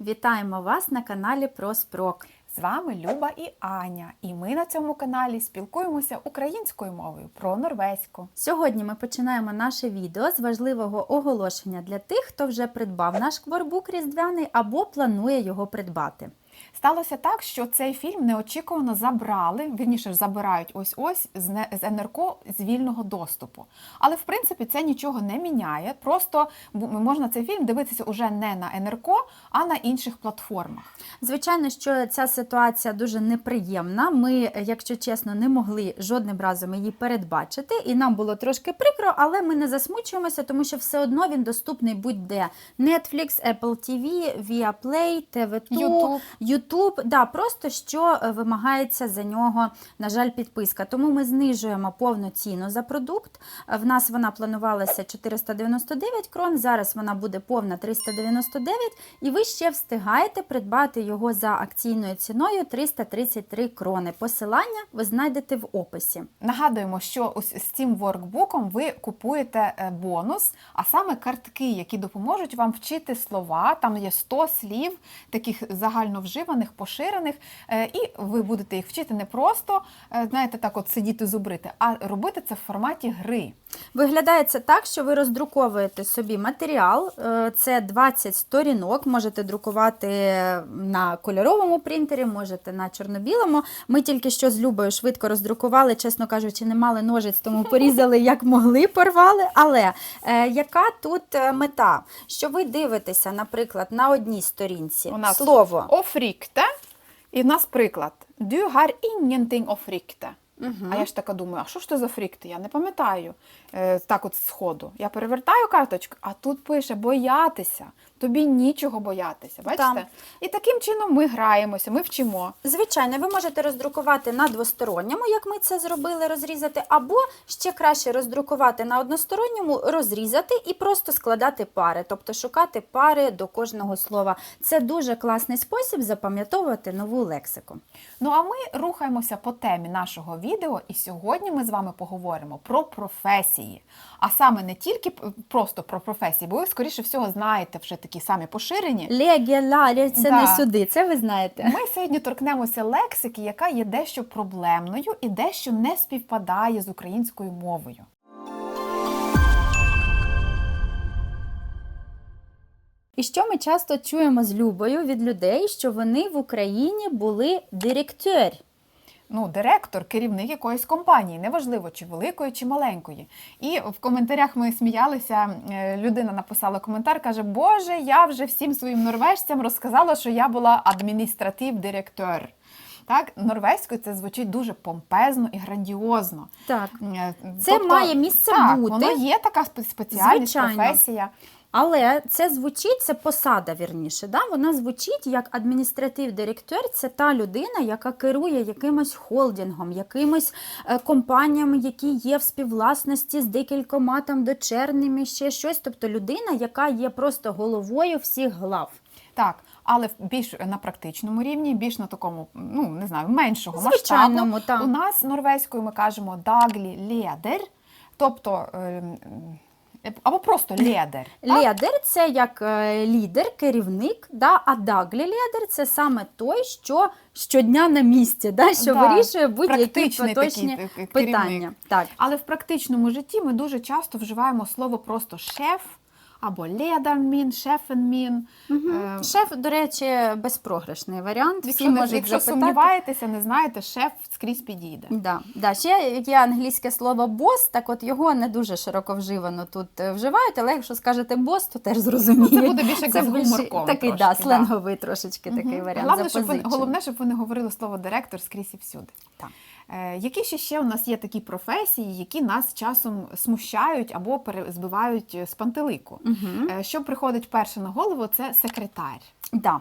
Вітаємо вас на каналі про Спрок. З вами Люба і Аня, і ми на цьому каналі спілкуємося українською мовою про норвезьку. Сьогодні ми починаємо наше відео з важливого оголошення для тих, хто вже придбав наш кворбук різдвяний або планує його придбати. Сталося так, що цей фільм неочікувано забрали, вірніше ж забирають ось ось з НРК з вільного доступу. Але в принципі це нічого не міняє. Просто можна цей фільм дивитися уже не на НРК, а на інших платформах. Звичайно, що ця ситуація дуже неприємна. Ми, якщо чесно, не могли жодним разом її передбачити, і нам було трошки прикро, але ми не засмучуємося, тому що все одно він доступний будь-де Netflix, Apple TV, Viaplay, TV2, YouTube. YouTube. Да, просто що е, вимагається за нього, на жаль, підписка. Тому ми знижуємо повну ціну за продукт. Е, В нас вона планувалася 499 крон. Зараз вона буде повна 399, і ви ще встигаєте придбати його за акційною ціною 333 крони. Посилання ви знайдете в описі. Нагадуємо, що з цим воркбуком ви купуєте е, бонус, а саме картки, які допоможуть вам вчити слова. Там є 100 слів, таких загальновживаних, поширених, е, і ви будете їх вчити не просто, е, знаєте, так от сидіти зубрити, а робити це в форматі гри. Виглядає це так, що ви роздруковуєте собі матеріал. е, Це 20 сторінок. Можете друкувати на кольоровому принтері, можете на чорно-білому. Ми тільки що з Любою швидко роздрукували, чесно кажучи, не мали ножиць, тому порізали як могли, порвали. Але яка тут мета? Що ви дивитеся, наприклад, на одній сторінці У нас слово. Офрікте. І в нас приклад. Du har ingenting å frykte. Мгм. А я ж така думаю, а що ж це за фрікти? Я не пам'ятаю. Е, так от сходу. Я перевертаю карточку, а тут пише боятися. Тобі нічого боятися. Бачите? Так. І таким чином ми граємося, ми вчимо. Звичайно, ви можете роздрукувати на двосторонньому, як ми це зробили, розрізати, або ще краще роздрукувати на односторонньому, розрізати і просто складати пари, тобто шукати пари до кожного слова. Це дуже класний спосіб запам'ятовувати нову лексику. Ну а ми рухаємося по темі нашого відео, і сьогодні ми з вами поговоримо про професії. А саме не тільки просто про професії, бо ви, скоріше всього, знаєте вже такі самі поширені. Легія, це Да. не сюди, це ви знаєте. Ми сьогодні торкнемося лексики, яка є дещо проблемною і дещо не співпадає з українською мовою. І що ми часто чуємо з Любою від людей, що вони в Україні були директор. Ну, директор, керівник якоїсь компанії, неважливо, чи великої, чи маленької. І в коментарях ми сміялися. е, Людина написала коментар, каже: Боже, я вже всім своїм норвежцям розказала, що я була адміністратив директор. Так, норвезькою це звучить дуже помпезно і грандіозно. Так. Е, Це має місце так, бути. Воно є така спе- спеціальність, Звичайно. професія. Але це звучить, це посада вірніше. Да? Вона звучить як адміністратив директор. Це та людина, яка керує якимось холдингом, якимось е, компаніями, які є в співвласності з декількома там дочерними, ще щось. Тобто людина, яка є просто головою всіх глав. Так, але більш на практичному рівні, більш на такому, ну не знаю, меншого Звичайному, масштабу. так. У нас норвезькою ми кажемо даглі ледер, тобто ем, або просто лідер. Лідер це як е, лідер, керівник, да? а даглі лідер це саме той, що щодня на місці, да? що Да, вирішує будь-які поточні такий, е, питання. керівник. Так. Але в практичному житті ми дуже часто вживаємо слово просто шеф або ледармін, шефенмін. Е, Шеф, до речі, безпрограшний варіант. Всі Якщо, можуть якщо запитати. сумніваєтеся, не знаєте, шеф скрізь підійде. Да, да. Ще є англійське слово бос, так от його не дуже широко вживано тут е, вживають, але якщо скажете бос, то теж зрозуміють. Це буде більше як з гуморком Такий, трошки, да, да. сленговий трошечки такий Мгм. варіант. Головне, щоб запозичений. головне, щоб ви не говорили слово директор скрізь і всюди. Так. Е, які ще, ще у нас є такі професії, які нас часом смущають або збивають з пантелику? Е, що приходить перше на голову, це секретар. Да.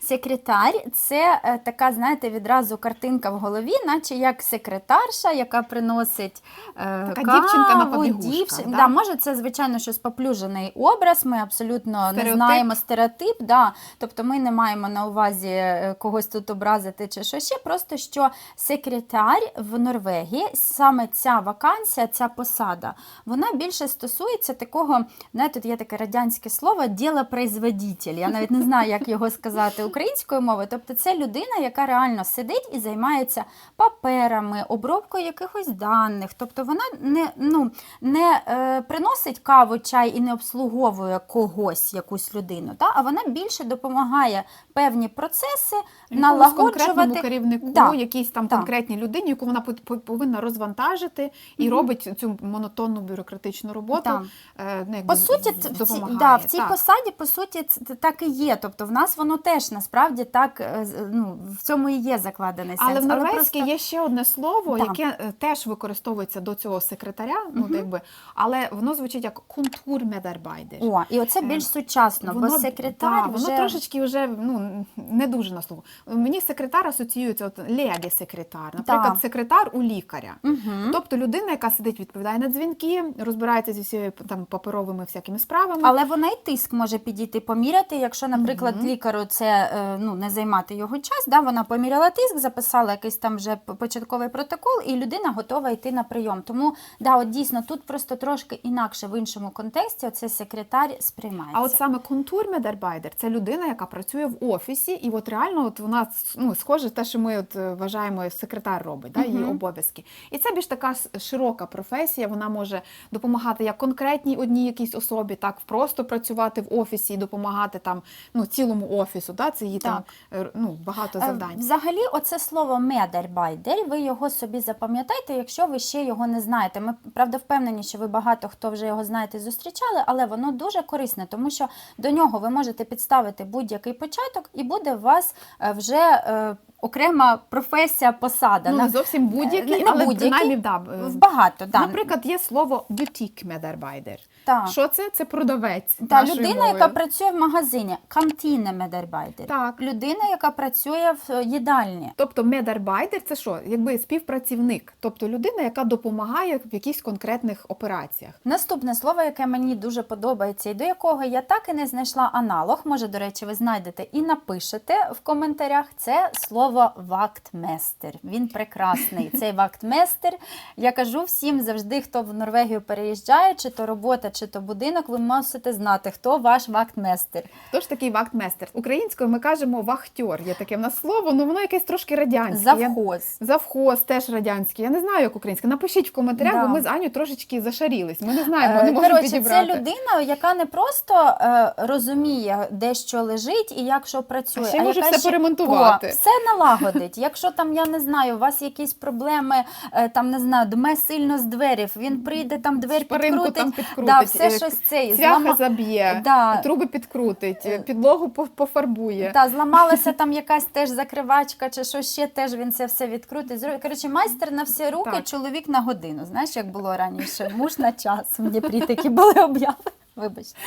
Секретар це е, така, знаєте, відразу картинка в голові, наче як секретарша, яка приносить е, Така каву, дівчинка на побігушках, дівч- да? Да, може, це звичайно щось поплюжений образ. Ми абсолютно не знаємо стереотип. Да. Тобто ми не маємо на увазі е, когось тут образити чи що ще. Просто що секретар в Норвегії, саме ця вакансія, ця посада, вона більше стосується такого, знаєте, тут є таке радянське слово ділопроизводитель. Я навіть не знаю, як його сказати українською мовою. Тобто, це людина, яка реально сидить і займається паперами, обробкою якихось даних. Тобто вона не, ну, не е, приносить каву, чай і не обслуговує когось, якусь людину, та? а вона більше допомагає певні процеси Якомусь конкретному налагоджувати. керівнику, Да. якійсь там Так. конкретній людині, яку вона по- по- повинна розвантажити і робить цю монотонну бюрократичну роботу. Так. е, ну, якби По суті, з- ц- в цій, да, в цій Так. посаді, по суті, це так і є. Тобто в нас воно теж насправді так, е, ну, в цьому і є закладений сенс. Але в норвезькій просто- є ще одне слово, Да. яке е, теж використовується до цього секретаря, ну Мгм. якби, але воно звучить як контурмедербайдер. О, і оце більш Е, сучасно, бо секретар да, вже... воно трошечки вже ну не дуже на слово. Мені секретар асоціюється от леге секретар, наприклад, Так. секретар у лікаря. Мгм. Тобто людина, яка сидить, відповідає на дзвінки, розбирається зі всіми там паперовими всякими справами. Але вона і тиск може підійти поміряти, якщо, наприклад, Мгм. лікару це е, ну, не займати його час, да, вона поміряла тиск, записала якийсь там вже початковий протокол, і людина готова йти на прийом. Тому да, от дійсно тут просто трошки інакше в іншому контексті оцей секретар сприймається. А от саме контурмедербайдер це людина, яка працює в офісі, і от реально от вона ну, схоже те, що ми от е, вважаємо, секретар робить, да, її обов'язки. І це більш така широка професія. Вона може допомагати як конкретній одній якійсь особі, так просто працювати в офісі і допомагати там ну, цілому офісу. Да, це її там е, ну, багато Е, завдань. Взагалі, оце слово медербайдер, ви його собі запам'ятайте, якщо ви ще його не знаєте. Ми правда впевнені, що ви багато хто вже його знаєте зустрічали, але воно дуже корисне, тому що до нього ви можете підставити будь-який початок, і буде у вас е, вже е, окрема професія, посада. Ну, На- не зовсім будь-які, не але будь-які, принаймні, да, е, в багато, да. Наприклад, є слово бютік-медербайдер. Так. Що це? Це продавець. Та людина, мовою. яка працює в магазині, кантіне медербайдер. Так. Людина, яка працює в е, їдальні. Тобто медарбайдер це що? Якби співпрацівник, тобто людина, яка допомагає в якихось конкретних операціях. Наступне слово, яке мені дуже подобається, і до якого я так і не знайшла аналог, може, до речі, ви знайдете і напишете в коментарях. Це слово вактместер. Він прекрасний. Цей вактместер. Я кажу всім завжди, хто в Норвегію переїжджає, чи то робота, чи то будинок, ви мусите знати, хто ваш вактместер. Хто ж такий вахтместер? Українською ми кажемо вахтьор. Є таке в нас слово, ну воно якесь трошки радянське. Я- Завхоз. Завхоз теж радянський. Я не знаю, як українське. Напишіть в коментарях, Да. бо ми з Аню трошечки зашарілись. Ми не знаємо, Е, не можемо Коротше, це людина, яка не просто е, розуміє, де що лежить і як що працює, А ще може яка все поремонтувати. О, все налагодить. Якщо там, я не знаю, у вас якісь проблеми, е, там не знаю, дме сильно з дверів, він прийде там двері підкрутить, там підкрутить, да, все е, щось це Цвяха злама... заб'є, Да. труби підкрутить, Е, підлогу пофарбує. Та, зламалася там якась теж закривачка, чи що ще теж він це все відкрутить. Коротше, майстер на всі руки, Так. чоловік на годину. Знаєш, як було раніше? Муж на час. В Дніпрі такі були об'яви. Вибачте.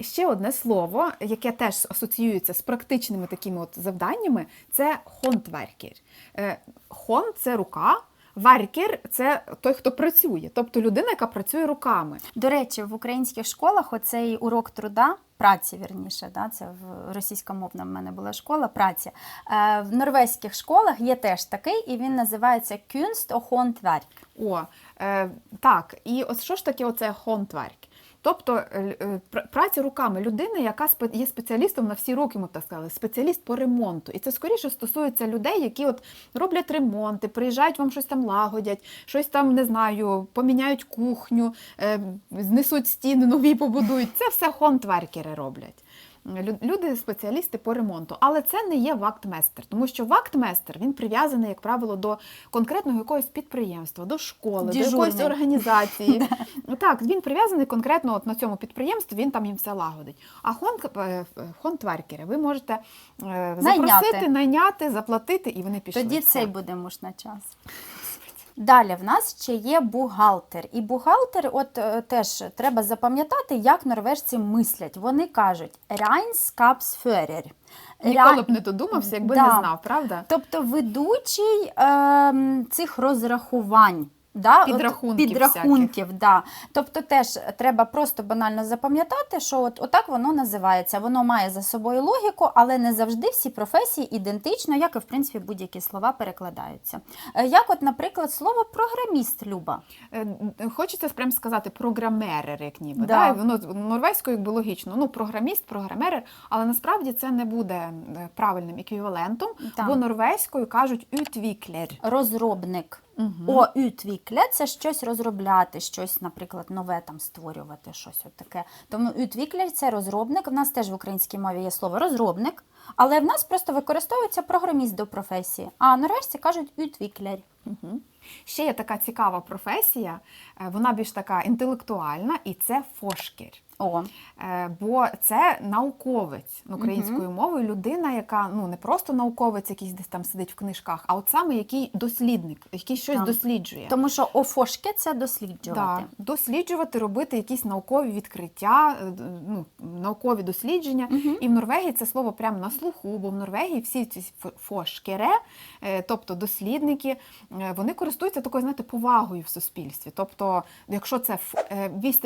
Ще одне слово, яке теж асоціюється з практичними такими от завданнями, це хонтверкер. Е, Хон це рука, веркер це той, хто працює, тобто людина, яка працює руками. До речі, в українських школах оцей урок труда, праці, вірніше, да, це в російськомовна в мене була школа праці. Е, в норвезьких школах є теж такий, і він називається Кюнст. О, е, так, і ось що ж таке оце хонтверк? Тобто е, е, праця руками людина, яка є спеціалістом на всі руки, ми так сказали, спеціаліст по ремонту. І це скоріше стосується людей, які от роблять ремонти, приїжджають вам щось там лагодять, щось там не знаю, поміняють кухню, е, знесуть стіни, нові побудують. Це все хонтверкери роблять. Лю- Люди спеціалісти по ремонту, але це не є вактместер, тому що вактместер він прив'язаний, як правило, до конкретного якогось підприємства, до школи, до якоїсь організації. Ну, Так, він прив'язаний конкретно от на цьому підприємстві, він там їм все лагодить. А хон- е, хонтверкери ви можете е, запросити, Найняти. найняти, заплатити, і вони пішли. Тоді цей буде муж на час. Далі в нас ще є бухгалтер. І бухгалтер, от е, теж треба запам'ятати, як норвежці мислять. Вони кажуть Райнскапсферер. Ніколи б не додумався, якби Да. не знав, правда? Тобто ведучий е, цих розрахувань. Да? от Підрахунків підрахунків да. Тобто теж треба просто банально запам'ятати, що от, отак воно називається. Воно має за собою логіку, але не завжди всі професії ідентично, як і в принципі будь-які слова перекладаються. Е, Як, от, наприклад, слово програміст Люба. Е, Хочеться прям сказати програмерер, як ніби. Да. Да. Воно норвезькою якби логічно. Ну, програміст, програмерер, але насправді це не буде е, правильним еквівалентом, Так. бо норвезькою кажуть утвіклер. Розробник. О, утвікле це щось розробляти, щось, наприклад, нове там створювати, щось от таке. Тому утвіклер це розробник. В нас теж в українській мові є слово розробник, але в нас просто використовується програміст до професії. А норвежці кажуть утвіклер. Угу. Ще є така цікава професія, е, вона більш така інтелектуальна, і це фошкер. О, Е, Бо це науковець українською мовою, людина, яка ну не просто науковець, який десь там сидить в книжках, а от саме який дослідник, який щось Так. досліджує. тому що офошке це досліджувати. Да, досліджувати, робити якісь наукові відкриття, е, ну, наукові дослідження. І в Норвегії це слово прямо на слуху, бо в Норвегії всі ці фошкере, е, тобто дослідники, вони користуються такою, знаєте, повагою в суспільстві. Тобто, якщо це ф- е, «Hvis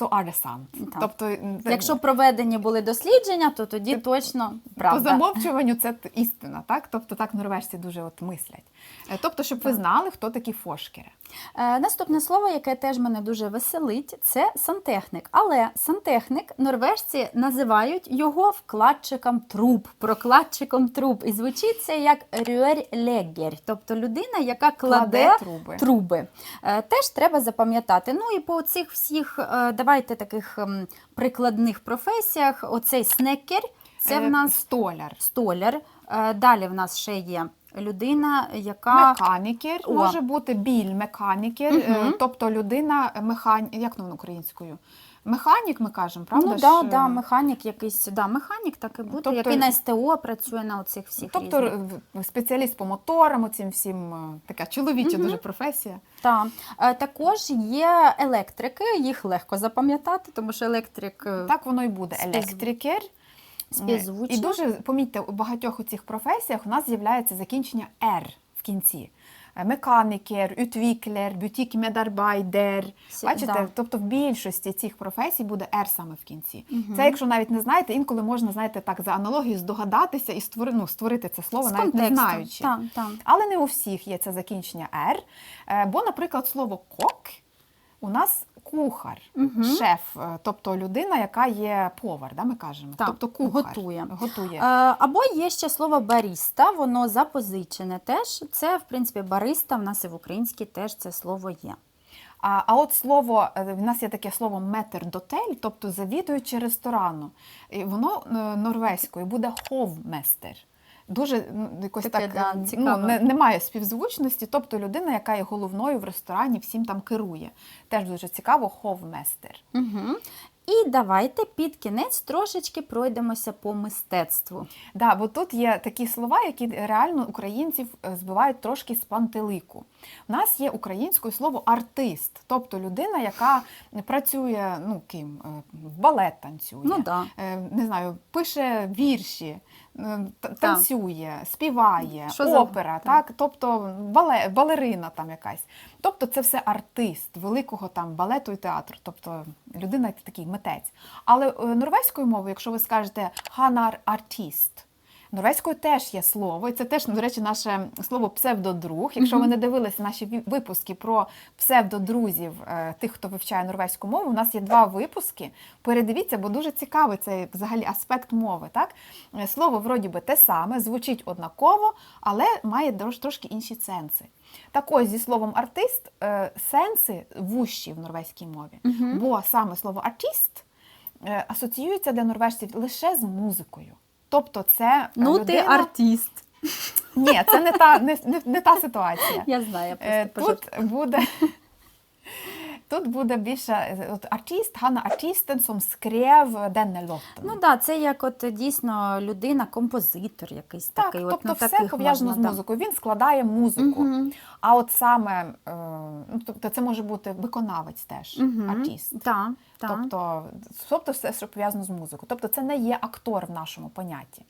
det are the sant. Так. Тобто, Якщо проведені були дослідження, то тоді точно правда. по замовчуванню це істина, так? Тобто так норвежці дуже от мислять. Е, Тобто, щоб ви знали, хто такі фошкери. Е, Наступне слово, яке теж мене дуже веселить, це сантехник. Але сантехник норвежці називають його вкладчиком труб, прокладчиком труб. І звучить це як рюерлегер, тобто людина, яка кладе, Кладе труби. труби. Е, Теж треба запам'ятати. Ну і по цих всіх, е, давайте таких ем, прикладних професіях, оцей снекер, це в нас столяр. столяр. Далі в нас ще є людина, яка Механікер О. може бути біль-механікер, е, Мгм. тобто людина механік, як воно українською? Механік, ми кажемо, правда? Ну да, да, механік якийсь, да, механік так і буде, Тобто- який на СТО працює на оцих всіх Тобто різних. спеціаліст по моторам, оцим всім е, така чоловіча Мгм. дуже професія. Та. Е, Також є електрики, їх легко запам'ятати, тому що електрик Так воно і буде. Електрикер. Співзвучно. І дуже помітьте, у багатьох у цих професіях у нас з'являється закінчення «ер» в кінці. Е, Механікер, утвіклер, бютік-медарбайдер. Бачите, да. тобто в більшості цих професій буде «ер» саме в кінці. Це, якщо навіть не знаєте, інколи можна, знаєте, так за аналогією здогадатися і створити, ну, створити це слово, з навіть не знаючи. Так, так. Але не у всіх є це закінчення «ер», е, бо, наприклад, слово кок у нас кухар, Мгм. шеф, е, тобто людина, яка є повар, да, ми кажемо. Так, тобто кухар. готує. готує. Е, Або є ще слово баріста, воно запозичене теж. Це, в принципі, бариста, в нас і в українській теж це слово є. А, а от слово, е, в нас є таке слово метрдотель, тобто завідуючи ресторану. І воно норвезькою буде ховместер. Дуже м, якось Таке, так да, ну, цікаво. не, немає співзвучності, тобто людина, яка є головною в ресторані, всім там керує. Теж дуже цікаво, ховместер. Угу. І давайте під кінець трошечки пройдемося по мистецтву. Да, бо тут є такі слова, які реально українців е, збивають трошки з пантелику. У нас є українською слово артист, тобто людина, яка працює ну ким е, балет танцює, Ну да. е, не знаю, пише вірші, танцює, співає, Що опера, так. так. тобто бале, балерина там якась. Тобто це все артист великого там балету і театру, тобто людина такий митець. Але е, норвезькою мовою, якщо ви скажете ханар артист. Норвезькою теж є слово, і це теж, до речі, наше слово псевдодруг. Якщо ви не дивилися наші випуски про псевдодрузів, е, тих, хто вивчає норвезьку мову, у нас є два випуски. Передивіться, бо дуже цікавий цей взагалі аспект мови. Так? Е, Слово вроді би те саме, звучить однаково, але має трошки інші сенси. Так ось зі словом артист е, сенси вущі в норвезькій мові, бо саме слово артист асоціюється для норвежців лише з музикою. Тобто це е, Ну, людина... ти артист. Ні, це не та, не, не, не та ситуація. Я знаю, я Е, просто Тут буде, Тут буде більше е, от артист, Ганна Артістен, som skrev denne låten. Ну так, да, це як от дійсно людина, композитор якийсь так, такий. тобто от, все пов'язано з да. музикою. Він складає музику. Мгм. А от саме, е, ну, тобто це може бути виконавець теж, Мгм. артист. Так, так. Тобто, тобто все, що пов'язано з музикою. Тобто це не є актор в нашому понятті.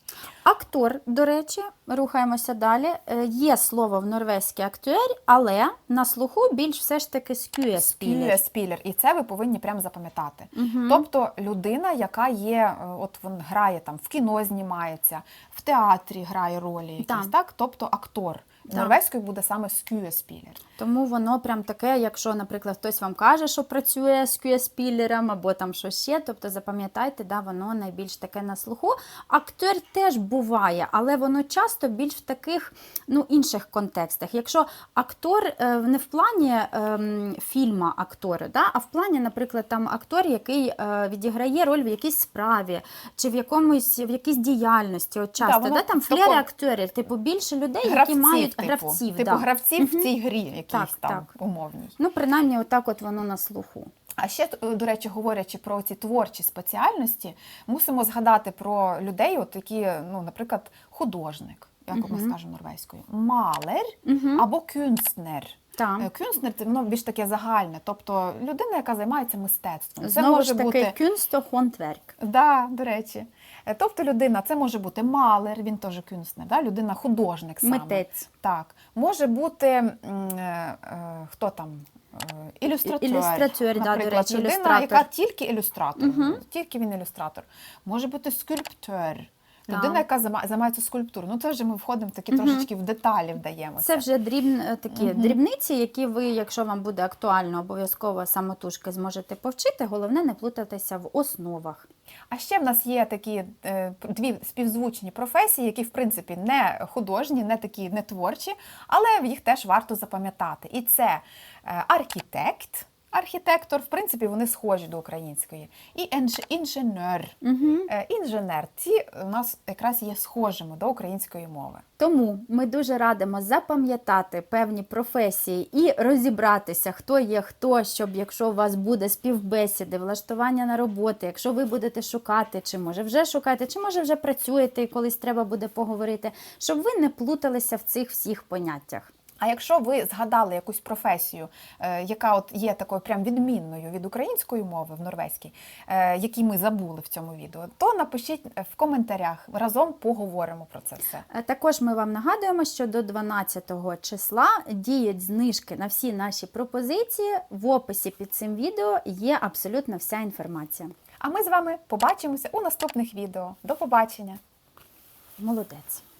Актор, до речі, рухаємося далі. Е, Є слово в норвезькій актуер, але на слуху більш все ж таки скює Спілер. спілер. І це ви повинні прямо запам'ятати. Мгм. Тобто людина, яка є, е, от він грає там в кіно знімається, в театрі грає ролі якісь, Так. так? Тобто актор. Норвезькою буде саме скюеспілер. Тому воно прям таке, якщо, наприклад, хтось вам каже, що працює з QS-пілером або там щось ще, тобто запам'ятайте, да, воно найбільш таке на слуху. Актер теж буває, але воно часто більш в таких ну, інших контекстах. Якщо актор е, не в плані ем, фільма актори, да, а в плані, наприклад, там актор, який е, відіграє роль в якійсь справі чи в якомусь в якійсь діяльності. От часто, воно да, там флери актори, типу більше людей, які мають типу, гравців. типу да. гравців в цій грі, якійсь Так, там так. умовній. Ну, принаймні, отак от воно на слуху. А ще, е, до речі, говорячи про ці творчі спеціальності, мусимо згадати про людей, от які, ну, наприклад, художник, як ми скажемо норвезькою, малер Угу. або кюнстнер. Так. Е, Кюнстнер це воно більш таке загальне, тобто людина, яка займається мистецтвом. Це Знову може ж таки, бути кюнсто хонтверк. Да, до речі. Е, Тобто людина, це може бути малер, він теж кюнстнер, да? людина художник саме. Митець. Так. Може бути е, е, хто там? Ілюстратор, Ілюстратор, да, до речі, людина, ілюстратор. яка тільки ілюстратор, Мгм. тільки він ілюстратор. Може бути скульптор. Людина, яка займається скульптурою. Ну це вже ми входимо в такі трошечки в деталі вдаємося. Це вже дрібн, е, такі дрібниці, які ви, якщо вам буде актуально, обов'язково самотужки зможете повчити. Головне не плутатися в основах. А ще в нас є такі е, дві співзвучні професії, які в принципі не художні, не такі не творчі, але їх теж варто запам'ятати. І це е, архітект. Архітектор, в принципі, вони схожі до української. І інженер. Угу. Інженер. Ці у нас якраз є схожими до української мови. Тому ми дуже радимо запам'ятати певні професії і розібратися, хто є хто, щоб якщо у вас буде співбесіди, влаштування на роботи, якщо ви будете шукати, чи може вже шукаєте, чи може вже працюєте і колись треба буде поговорити, щоб ви не плуталися в цих всіх поняттях. А якщо ви згадали якусь професію, е, яка от є такою прям відмінною від української мови в норвезькій, е, які ми забули в цьому відео, то напишіть е, в коментарях. Разом поговоримо про це все. Також ми вам нагадуємо, що до 12 числа діють знижки на всі наші пропозиції. В описі під цим відео є абсолютно вся інформація. А ми з вами побачимося у наступних відео. До побачення! Молодець.